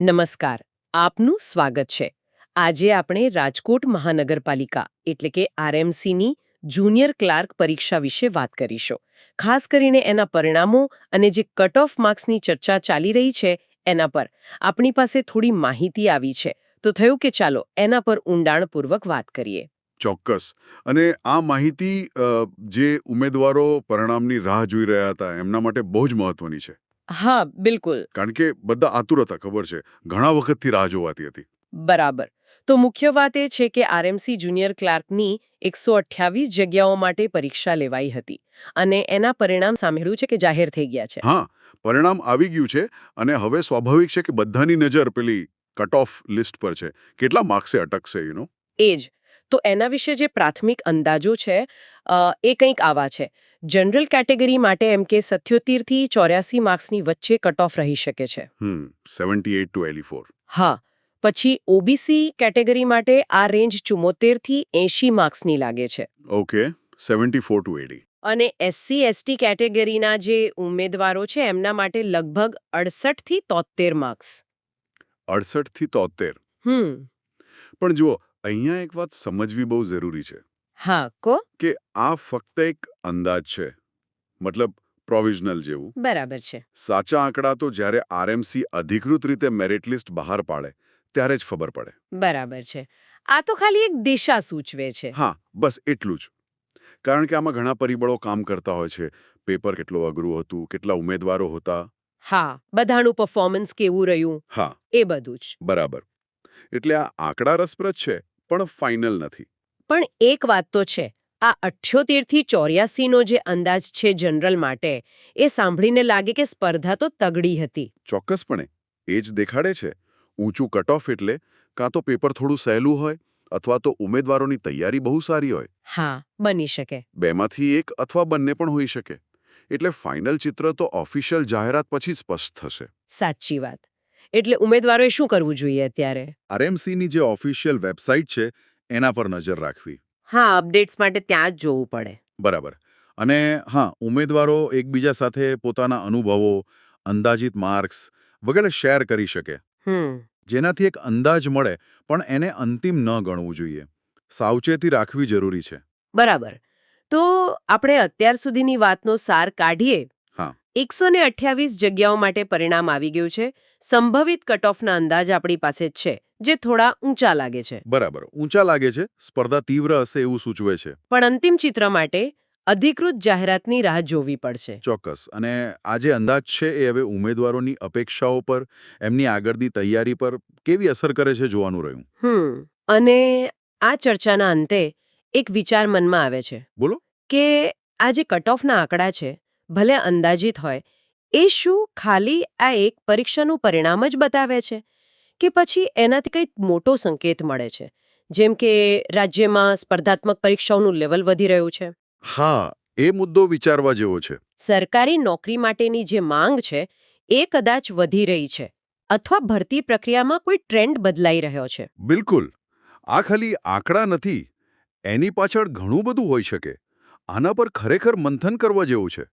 નમસ્કાર, આપનું સ્વાગત છે. આજે આપણે રાજકોટ મહાનગરપાલિકા, એટલે કે આરએમસીની જુનિયર ક્લાર્ક પરીક્ષા વિશે વાત કરીશું. ખાસ કરીને એના પરિણામો અને જે કટ ઓફ માર્ક્સની ચર્ચા ચાલી રહી છે, એના પર આપણી પાસે થોડી માહિતી આવી છે. તો થયું કે ચાલો, એના પર ઊંડાણપૂર્વક વાત કરીએ. ચોક્કસ. અને આ માહિતી જે ઉમેદવારો પરિણામની રાહ જોઈ રહ્યા હતા, એમના માટે બહુ જ મહત્વની છે. હા બિલકુલ. કારણ કે બધા આતુર હતા ખબર છે. ઘણા વખતથી રાહ જોવાતી હતી. બરાબર. તો મુખ્ય વાત એ છે કે આરએમસી જુનિયર ક્લાર્કની એકસો અઠ્યાવીસ જગ્યાઓ માટે પરીક્ષા લેવાઈ હતી. અને એના પરિણામ સાંભળ્યું છે કે જાહેર થઈ ગયા છે. હા પરિણામ આવી ગયું છે અને હવે સ્વાભાવિક છે કે બધાની નજર પેલી કટ ઓફ લિસ્ટ પર છે. કેટલા માર્ક્સે અટકશે યુ નો એ જ. તો એના વિશે જે પ્રાથમિક અંદાજો છે એ કંઈક આવા છે. જનરલ કેટેગરી માટે એમ કે સત્યોતેરથી ચોર્યાસી માર્ક્સની વચ્ચે કટ ઓફ રહી શકે છે. સેવન્ટી ટુ એલી હા પછી ઓબીસી કેટેગરી માટે આ રેન્જ ચુમ્મોતેરથી એંશી માર્ક્સની લાગે છે. ઓકે સેવન્ટી ફોર ટુ એડી અને એસસી એસટી કેટેગરીના જે ઉમેદવારો છે એમના માટે લગભગ અડસઠથી તોતેર માર્ક્સ. અડસઠથી તોતેર હમ. પણ જુઓ અહીંયા એક વાત સમજવી બહુ જરૂરી છે. હા કો? કે આ ફક્ત એક અંદાજ છે. મતલબ પ્રોવિઝનલ જેવું. બરાબર છે. સાચા આંકડા તો જ્યારે આરએમસી અધિકૃત રીતે મેરિટ લિસ્ટ બહાર પાડે ત્યારે જ ખબર પડે. બરાબર છે. આ તો ખાલી એક દિશા સૂચવે છે. હા બસ એટલું જ. કારણ કે આમાં ઘણા પરિબળો કામ કરતા હોય છે. પેપર કેટલું અઘરું હતું કેટલા ઉમેદવારો હતા. હા બધાનું પરફોર્મન્સ કેવું રહ્યું? હા. એ બધું જ. બરાબર. એટલે આ આંકડા રસપ્રદ છે. પણ ફાઇનલ નથી. પણ એક વાત તો છે આ અઠ્યોતેરથી ચોર્યાસીનો જે અંદાજ છે જનરલ માટે એ સાંભળીને લાગે કે સ્પર્ધા તો તગડી હતી. ચોક્કસપણે એ જ દેખાડે છે. ઊંચું કટ ઓફ એટલે કાં તો પેપર થોડું સહેલું હોય અથવા તો ઉમેદવારોની તૈયારી બહુ સારી હોય. હા બની શકે. બેમાંથી એક અથવા બંને પણ હોઈ શકે. એટલે ફાઇનલ ચિત્ર તો ઓફિશિયલ જાહેરાત પછી સ્પષ્ટ થશે. સાચી વાત. એટલે ઉમેદવારોએ શું કરવું જોઈએ અત્યારે? આરએમસીની જે ઓફિશિયલ વેબસાઇટ છે એના પર નજર રાખવી. હા અપડેટ્સ માટે ત્યાં જ જોવું પડે. બરાબર. અને હા ઉમેદવારો એકબીજા સાથે પોતાના અનુભવો અંદાજિત માર્ક્સ વગેરે શેર કરી શકે. હમ. જેનાથી એક અંદાજ મળે પણ એને અંતિમ ન ગણવું જોઈએ. સાવચેતી રાખવી જરૂરી છે. બરાબર. તો આપણે અત્યાર સુધીની વાતનો સાર કાઢીએ. એકસો ને અઠ્યાવીસ જગ્યાઓ માટે પરિણામ આવી ગયું છે. સંભવિત કટ ઓફના અંદાજ આપણી પાસે છે જે થોડા ઊંચા લાગે છે. બરાબર ઊંચા લાગે છે સ્પર્ધા તીવ્ર હશે એવું સૂચવે છે. પણ અંતિમ ચિત્ર માટે અધિકૃત જાહેરાતની રાહ જોવી પડશે. ચોક્કસ અને આ જે અંદાજ છે એ હવે ઉમેદવારોની અપેક્ષાઓ પર એમની આગળની તૈયારી પર કેવી અસર કરે છે જોવાનું રહ્યું? હમ અને આ ચર્ચાના અંતે એક વિચાર મનમાં આવે છે. બોલો. કે આ જે કટ ઓફના આંકડા છે ભલે અંદાજિત હોય એ શું ખાલી આ એક પરીક્ષાનું પરિણામ જ બતાવે છે? કે પછી એનાથી કંઈક મોટો સંકેત મળે છે? જેમ કે રાજ્યમાં સ્પર્ધાત્મક પરીક્ષાઓનું લેવલ વધી રહ્યું છે? હા એ મુદ્દો વિચારવા જેવો છે. સરકારી નોકરી માટેની જે માંગ છે એ કદાચ વધી રહી છે અથવા ભરતી પ્રક્રિયામાં કોઈ ટ્રેન્ડ બદલાઈ રહ્યો છે. બિલકુલ. આ ખાલી આંકડા નથી એની પાછળ ઘણું બધું હોઈ શકે. આના પર ખરેખર મંથન કરવા જેવું છે.